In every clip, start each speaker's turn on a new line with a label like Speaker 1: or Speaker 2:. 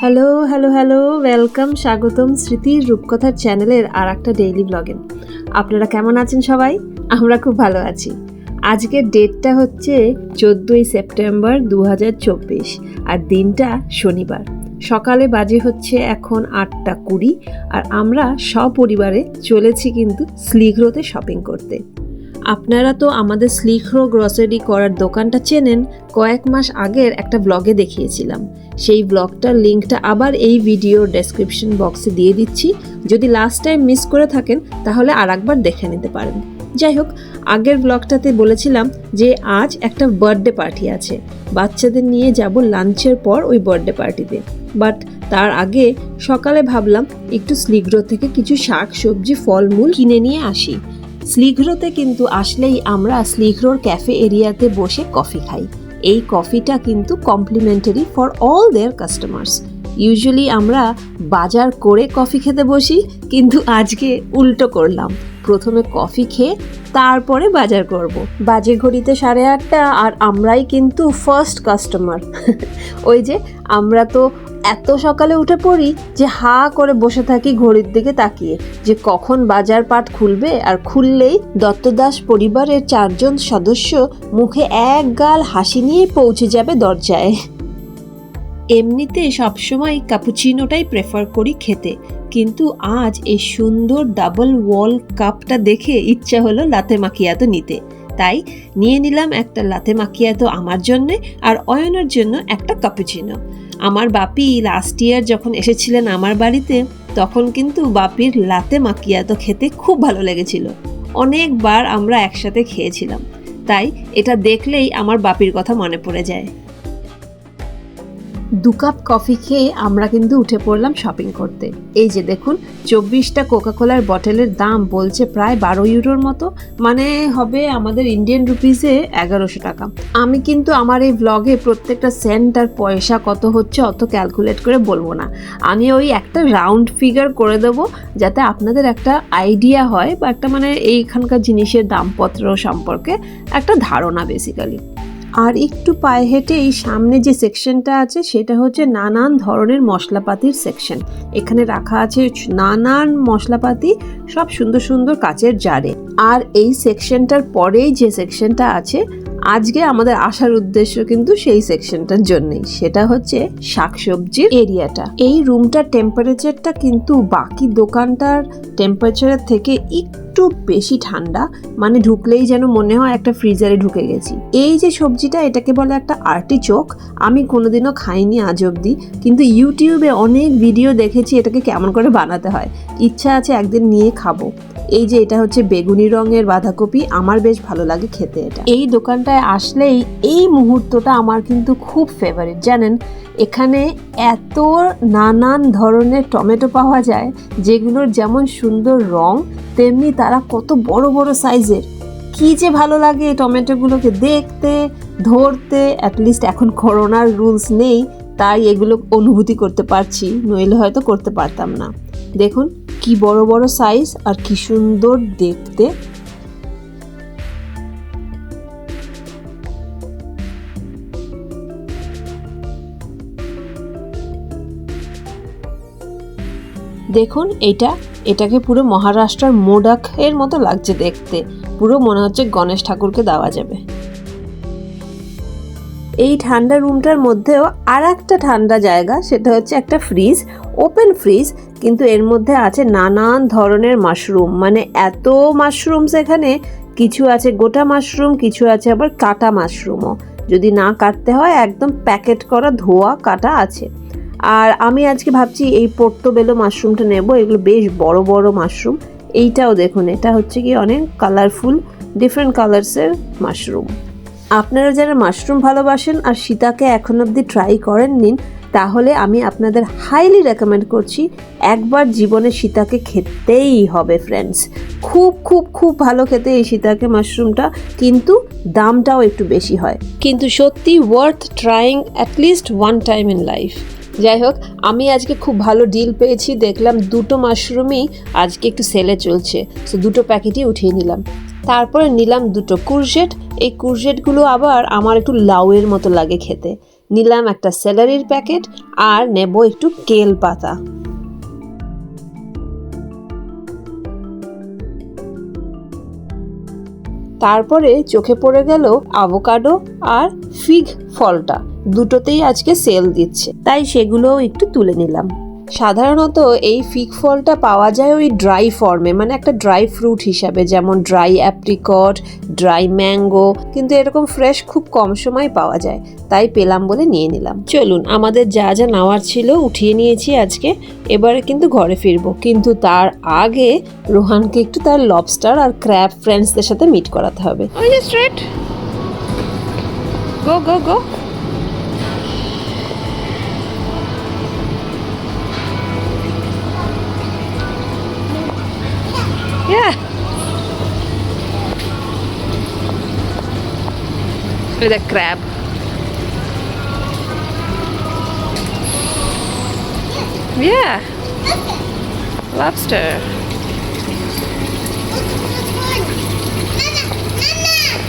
Speaker 1: Hello hello hello welcome স্বাগতম স্মৃতির রূপকথার চ্যানেলের আর একটা ডেইলি ব্লগে আপনারা কেমন আছেন সবাই? আমরা খুব ভালো আছি। আজকের ডেটটা হচ্ছে চোদ্দোই সেপ্টেম্বর দু হাজার চব্বিশ আর দিনটা শনিবার। সকালে বাজে হচ্ছে এখন আটটা কুড়ি আর আমরা সপরিবারে চলেছি কিন্তু স্লিগ্রোতে শপিং করতে। আপনারা তো আমাদের স্লিগ্রো গ্রসারি করার দোকানটা চেনেন, কয়েক মাস আগের একটা ব্লগে দেখিয়েছিলাম। সেই ব্লগটার লিঙ্কটা আবার এই ভিডিওর ডেসক্রিপশন বক্সে দিয়ে দিচ্ছি। যদি লাস্ট টাইম মিস করে থাকেন, তাহলে আর একবার দেখে নিতে পারেন। যাই হোক, আগের ব্লগটাতে বলেছিলাম যে আজ একটা বার্থডে পার্টি আছে। বাচ্চাদের নিয়ে যাব লাঞ্চের পর ওই বার্থডে পার্টিতে বাট তার আগে সকালে ভাবলাম, একটু স্লিগ্রো থেকে কিছু শাক, সবজি, ফলমূল কিনে নিয়ে আসি। স্লিগ্রোতে কিন্তু আসলেই আমরা স্লিঘ্রোর ক্যাফে এরিয়াতে বসে কফি খাই। এই কফিটা কিন্তু complimentary for all their customers. Usually আমরা বাজার করে কফি খেতে বসি, কিন্তু আজকে উল্টো করলাম। প্রথমে কফি খেয়ে তারপরে বাজার করব। বাজে ঘড়িতে সাড়ে আটটা আর আমরাই কিন্তু ফার্স্ট কাস্টমার ওই যে আমরা তো এত সকালে উঠে পড়ি যে হা করে বসে থাকি ঘড়ির দিকে তাকিয়ে। যে কখন বাজার পাট খুলবে আর খুললেই দত্তদাস পরিবারের চারজন সদস্য মুখে এক গাল হাসি নিয়ে পৌঁছে যাবে দরজায়। এমনিতে সবসময় কাপুচিনোটাই প্রেফার করি খেতে। কিন্তু আজ এই সুন্দর ডাবল ওয়াল কাপটা দেখে ইচ্ছা হলো লাতে মাকিয়াতো নিতে। তাই নিয়ে নিলাম একটা লাতে মাকিয়াতো আমার জন্যে আর অয়নের জন্য একটা কাপুচিনো আমার বাপি লাস্ট ইয়ার যখন এসেছিলেন আমার বাড়িতে, তখন কিন্তু বাপির লাতে মাকিয়াতো খেতে খুব ভালো লেগেছিল। অনেকবার আমরা একসাথে খেয়েছিলাম। তাই এটা দেখলেই আমার বাপির কথা মনে পড়ে যায়। দু কাপ কফি খেয়ে আমরা কিন্তু উঠে পড়লাম শপিং করতে। এই যে দেখুন, চব্বিশটা কোকাকোলার বটলের দাম বলছে প্রায় বারো ইউরোর মতো মানে হবে আমাদের ইন্ডিয়ান রুপিসে এগারোশো টাকা। আমি কিন্তু আমার এই ব্লগে প্রত্যেকটা সেন্ট আর পয়সা কত হচ্ছে অত ক্যালকুলেট করে বলব না। আমি ওই একটা রাউন্ড ফিগার করে দেবো, যাতে আপনাদের একটা আইডিয়া হয় বা একটা মানে এইখানকার জিনিসের দামপত্র সম্পর্কে একটা ধারণা বেসিক্যালি আর একটু পায়ে হেঁটে এই সামনে যে সেকশনটা আছে, সেটা হচ্ছে নানান ধরনের মশলাপাতির সেকশন। এখানে রাখা আছে নানান মশলাপাতি, সব সুন্দর সুন্দর কাচের জারে। আর এই সেকশনটার পরেই যে সেকশনটা আছে আজকে আমাদের আসার উদ্দেশ্য কিন্তু সেই সেকশনটার জন্যই। সেটা হচ্ছে শাকসবজির এরিয়াটা। এই রুমটার টেম্পারেচারটা কিন্তু বাকি দোকানটার টেম্পারেচারের থেকে একটু বেশি ঠান্ডা। মানে ঢুকলেই যেন মনে হয় একটা ফ্রিজারে ঢুকে গেছি। এই যে সবজিটা, এটাকে বলে একটা আর্টিচোক আমি কোনোদিনও খাইনি আজ অব্দি কিন্তু ইউটিউবে অনেক ভিডিও দেখেছি এটাকে কেমন করে বানাতে হয়। ইচ্ছা আছে একদিন নিয়ে খাব। এই যে এটা হচ্ছে বেগুনি রঙের বাঁধাকপি, আমার বেশ ভালো লাগে খেতে এটা। এই দোকানটায় আসলেই এই মুহূর্তটা আমার কিন্তু খুব ফেভারিট জানেন, এখানে এত নানান ধরনের টমেটো পাওয়া যায়, যেগুলোর যেমন সুন্দর রং, তেমনি তারা কত বড় বড় সাইজের। কি যে ভালো লাগে এই টমেটোগুলোকে দেখতে, ধরতে অ্যাটলিস্ট এখন করোনার রুলস নেই, তাই এগুলো অনুভূতি করতে পারছি, নইলে হয়তো করতে পারতাম না। দেখুন কি বড় বড় সাইজ আর কি সুন্দর দেখতে। দেখুন, এটা, এটাকে পুরো মহারাষ্ট্রের মোডাক এর মতো লাগছে দেখতে। পুরো মনে হচ্ছে গণেশ ঠাকুরকে দেওয়া যাবে। এই ঠান্ডা রুমটার মধ্যেও আর একটা ঠান্ডা জায়গা, সেটা হচ্ছে একটা ফ্রিজ ওপেন ফ্রিজ কিন্তু এর মধ্যে আছে নানান ধরনের মাশরুম মানে এত মাশরুমস এখানে, কিছু আছে গোটা মাশরুম কিছু আছে আবার কাটা মাশরুমও যদি না কাটতে হয়, একদম প্যাকেট করা ধোয়া কাটা আছে। আর আমি আজকে ভাবছি এই পোর্টোবেলো মাশরুমটা নেব, এগুলো বেশ বড় বড় মাশরুম এইটাও দেখুন, এটা হচ্ছে কি অনেক কালারফুল ডিফারেন্ট কালার্সের মাশরুম আপনারা যারা মাশরুম ভালোবাসেন আর সীতাকে এখন অবধি ট্রাই করেন নিন তাহলে আমি আপনাদের হাইলি রেকমেন্ড করছি একবার জীবনে সীতাকে খেতেই হবে ফ্রেন্ডস খুব খুব খুব ভালো খেতে এই সীতাকে মাশরুমটা কিন্তু দামটাও একটু বেশি হয়। কিন্তু সত্যি worth trying at least one time in life যাই হোক, আমি আজকে খুব ভালো ডিল পেয়েছি, দেখলাম দুটো মাশরুমই আজকে একটু সেলে চলছে। সো দুটো প্যাকেটই উঠিয়ে নিলাম। তারপরে নিলাম দুটো কুরজেট এই কুরজেটগুলো আবার আমার একটু লাউয়ের মতো লাগে খেতে। নিলাম একটা স্যালারির প্যাকেট আর নেব একটু কেল পাতা। তারপরে চোখে পড়ে গেল আভোকাডো আর ফিগ ফলটা। দুটোতেই আজকে সেল দিচ্ছে। তাই সেগুলোও একটু তুলে নিলাম। সাধারণত এই ফিক ফলটা পাওয়া যায় ওই ড্রাই ফর্মে মানে একটা ড্রাই ফ্রুট হিসাবে, যেমন ড্রাই অ্যাপ্রিকট ড্রাই ম্যাঙ্গো কিন্তু এরকম ফ্রেশ খুব কম সময় পাওয়া যায়, তাই পেলাম বলে নিয়ে নিলাম। চলুন, আমাদের যা যা নেওয়ার ছিল উঠিয়ে নিয়েছি আজকে, এবারে কিন্তু ঘরে ফিরবো। কিন্তু তার আগে রোহানকে একটু তার লবস্টার আর ক্র্যাব ফ্রেন্ডসদের সাথে মিট করাতে হবে। গো গো গো With a crab. Yeah. Lobster.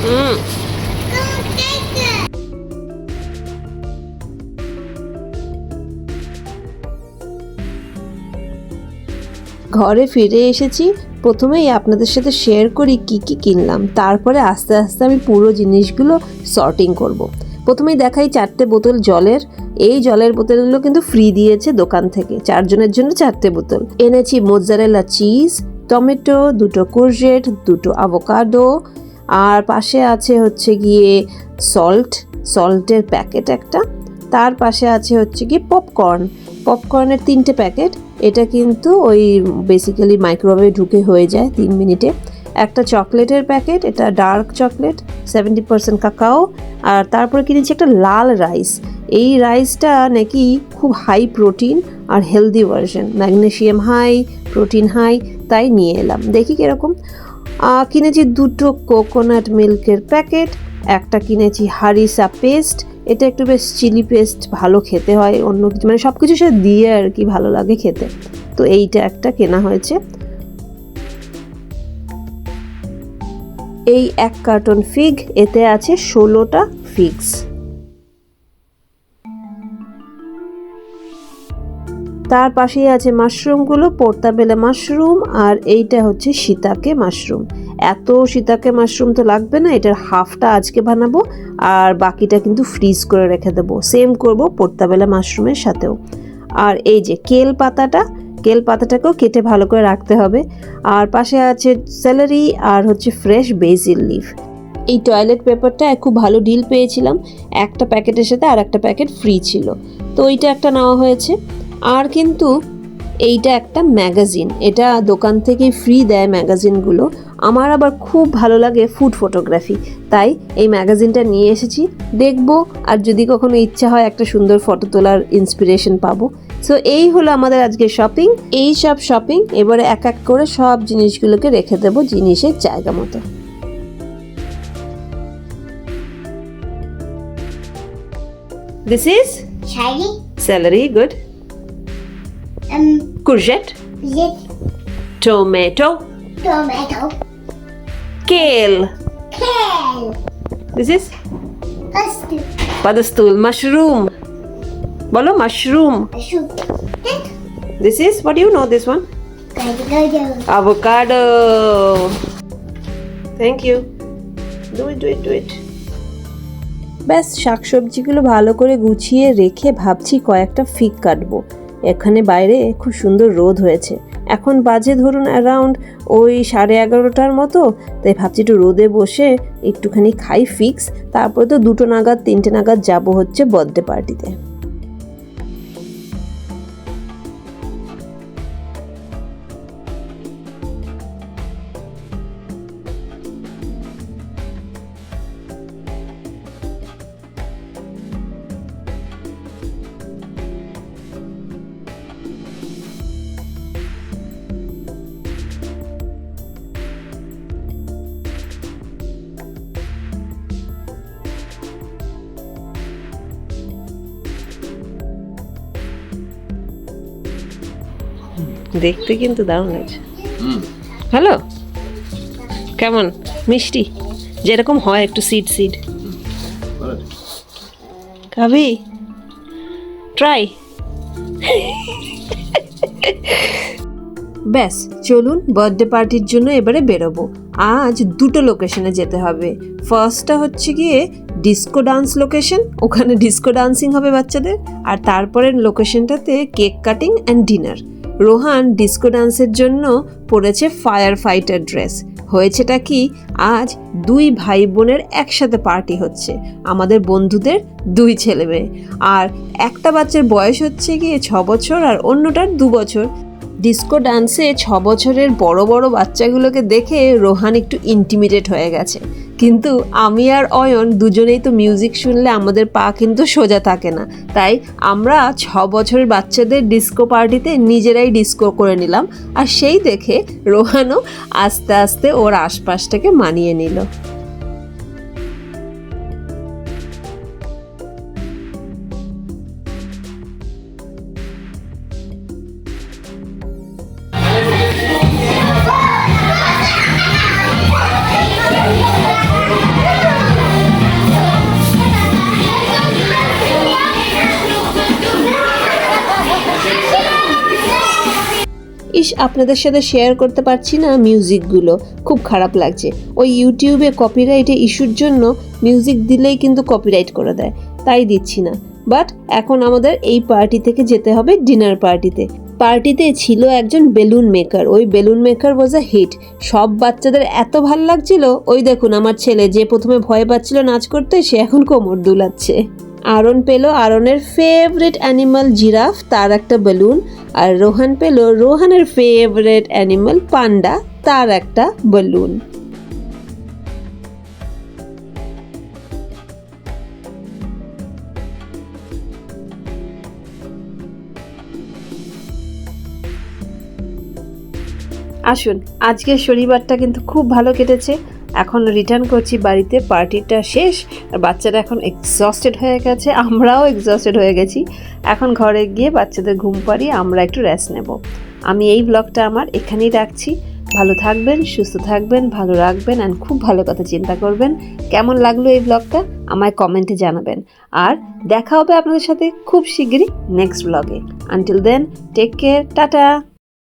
Speaker 1: Mm. ঘরে ফিরে এসেছি প্রথমেই আপনাদের সাথে শেয়ার করি কি কি কিনলাম। তারপরে আস্তে আস্তে আমি পুরো জিনিসগুলো সর্টিং করব। প্রথমেই দেখাই চারটে বোতল জলের। এই জলের বোতলগুলো কিন্তু ফ্রি দিয়েছে দোকান থেকে। চারজনের জন্য চারটে বোতল। এনেছি মোজারেলা চিজ টমেটো, দুটো কোরজেট দুটো আভোকাডো আর পাশে আছে হচ্ছে গিয়ে সল্ট সল্টের প্যাকেট একটা। তার পাশে আছে হচ্ছে গিয়ে পপকর্ন পপকর্নের তিনটে প্যাকেট এটা কিন্তু ওই বেসিক্যালি মাইক্রোওয়েভে ঢুকে হয়ে যায় তিন মিনিটে। একটা চকলেটের প্যাকেট, এটা dark chocolate seventy percent cacao আর তারপরে কিনেছি একটা লাল রাইস এই রাইসটা নাকি খুব হাই প্রোটিন আর healthy version magnesium high protein high তাই নিয়ে এলাম। দেখি কীরকম। কিনেছি দুটো কোকোনাট মিল্কের প্যাকেট, একটা কিনেছি হারিসা পেস্ট এটা একটু বেশ চিলি পেস্ট ভালো খেতে হয়, অন্য কিছু মানে সব কিছু সে দিয়ে আর কি ভালো লাগে খেতে। তো এইটা একটা কেনা হয়েছে। এই এক কার্টন ফিগ, এতে আছে ষোলোটা ফিগস। তার পাশেই আছে মাশরুমগুলো, পোর্তাবেলে মাশরুম, আর এইটা হচ্ছে সীতাকে মাশরুম। এত সীতাকে মাশরুম তো লাগবে না, এটার হাফটা আজকে বানাবো, আর বাকিটা কিন্তু ফ্রিজ করে রেখে দেবো। সেম করব পোর্তাবেলা মাশরুমের সাথেও। আর এই যে কেল পাতাটা, কেল পাতাটাকেও কেটে ভালো করে রাখতে হবে। আর পাশে আছে স্যালারি আর হচ্ছে ফ্রেশ বেজিল লিভ এই টয়লেট পেপারটা খুব ভালো ডিল পেয়েছিলাম। একটা প্যাকেটের সাথে আর একটা প্যাকেট ফ্রি ছিল। তো ওইটা একটা নেওয়া হয়েছে। আর কিন্তু এইটা একটা ম্যাগাজিন। এটা দোকান থেকে ফ্রি দেয় ম্যাগাজিনগুলো। আমার আবার খুব ভালো লাগে ফুড ফটোগ্রাফি তাই এই ম্যাগাজিনটা নিয়ে এসেছি। দেখব আর যদি কখনো ইচ্ছা হয় একটা সুন্দর ফটো তোলার ইন্সপিরেশন পাবো। সো এই হলো আমাদের আজকে শপিং এই সব শপিং এবারে এক এক করে সব জিনিসগুলোকে রেখে দেবো জিনিসের জায়গা মতো। This is?
Speaker 2: Shiny.
Speaker 1: celery, good.
Speaker 2: Um,
Speaker 1: Courgette,
Speaker 2: it
Speaker 1: tomato,
Speaker 2: tomato.
Speaker 1: kale.
Speaker 2: Kale.
Speaker 1: This is
Speaker 2: Custard.
Speaker 1: padastul, mushroom. Bolo mushroom.
Speaker 2: It.
Speaker 1: This is what do you know this one?
Speaker 2: Gajo.
Speaker 1: Avocado. Thank you. Do it, do it, do it. ব্যাস শাকসবজিগুলো ভালো করে গুছিয়ে রেখে ভাবছি কয়েকটা ফিক কাটবো এখানে বাইরে খুব সুন্দর রোদ হয়েছে। এখন বাজে ধরুন অ্যারাউন্ড ওই সাড়ে এগারোটার মতো, তাই ভাবছি একটু রোদে বসে একটুখানি খাই ফিক্স তারপরে তো দুটো নাগাদ, তিনটে নাগাদ যাব হচ্ছে বার্থডে পার্টিতে দেখতে কিন্তু দারুণ লাগছে হ্যালো কেমন? মিষ্টি? যেরকম হয় একটু সিড সিড খাবি ট্রাই ব্যাস চলুন বার্থডে পার্টির জন্য এবারে বেরোবো। আজ দুটো লোকেশনে যেতে হবে। ফার্স্টটা হচ্ছে গিয়ে ডিস্কো ডান্স লোকেশন ওখানে ডিস্কো ডান্সিং হবে বাচ্চাদের। আর তারপরের লোকেশনটাতে cake cutting and dinner Rohan disco ডান্সের জন্য পরেছে ফায়ার ফাইটার ড্রেস। হয়েছেটা কি, আজ দুই ভাই বোনের একসাথে পার্টি হচ্ছে। আমাদের বন্ধুদের দুই ছেলে মেয়ে। আর একটা বাচ্চার বয়স হচ্ছে গিয়ে ছ বছর আর অন্যটার দু বছর। ডিস্কো ডান্সে ছ বছরের বড় বড় বাচ্চাগুলোকে দেখে রোহান একটু ইন্টিমিডেট হয়ে গেছে। কিন্তু আমি আর অয়ন দুজনেই তো মিউজিক শুনলে আমাদের পা কিন্তু সোজা থাকে না। তাই আমরা ছ বছরের বাচ্চাদের ডিস্কো পার্টিতে নিজেরাই ডিস্কো করে নিলাম। আর সেই দেখে রোহানও আস্তে আস্তে ওর আশপাশটাকে মানিয়ে নিল। ইস, আপনাদের সাথে শেয়ার করতে পারছি না মিউজিকগুলো খুব খারাপ লাগছে। ওই ইউটিউবে কপিরাইটে ইস্যুর জন্য মিউজিক দিলেই কিন্তু কপিরাইট করে দেয়। তাই দিচ্ছি না। বাট এখন আমাদের এই পার্টি থেকে যেতে হবে ডিনার পার্টিতে পার্টিতে ছিল একজন বেলুন মেকার ওই balloon maker was a hit সব বাচ্চাদের এত ভালো লাগছিল। ওই দেখুন, আমার ছেলে যে প্রথমে ভয় পাচ্ছিল নাচ করতে, সে এখন কোমর দুলাচ্ছে। আরন পেল আরনের ফেভারিট অ্যানিমাল জিরাফ তার একটা বেলুন আর রোহান পেল রোহানের ফেভারিট অ্যানিমাল পান্ডা তার একটা বেলুন আসুন, আজকের শনিবারটা কিন্তু খুব ভালো কেটেছে। এখন রিটার্ন করছি বাড়িতে পার্টিটা শেষ, আর বাচ্চারা এখন এক্সস্টেড হয়ে গেছে, আমরাও এক্সস্টেড হয়ে গেছি। এখন ঘরে গিয়ে বাচ্চাদের ঘুম পাড়িয়ে আমরা একটু রেস্ট নেব। আমি এই ব্লগটা আমার এখানেই রাখছি। ভালো থাকবেন, সুস্থ থাকবেন, ভালো রাখবেন অ্যান্ড খুব ভালো কথা চিন্তা করবেন। কেমন লাগল এই ব্লগটা আমায় কমেন্টে জানাবেন। আর দেখা হবে আপনাদের সাথে খুব শিগগিরই নেক্সট ব্লগে until then take care tata!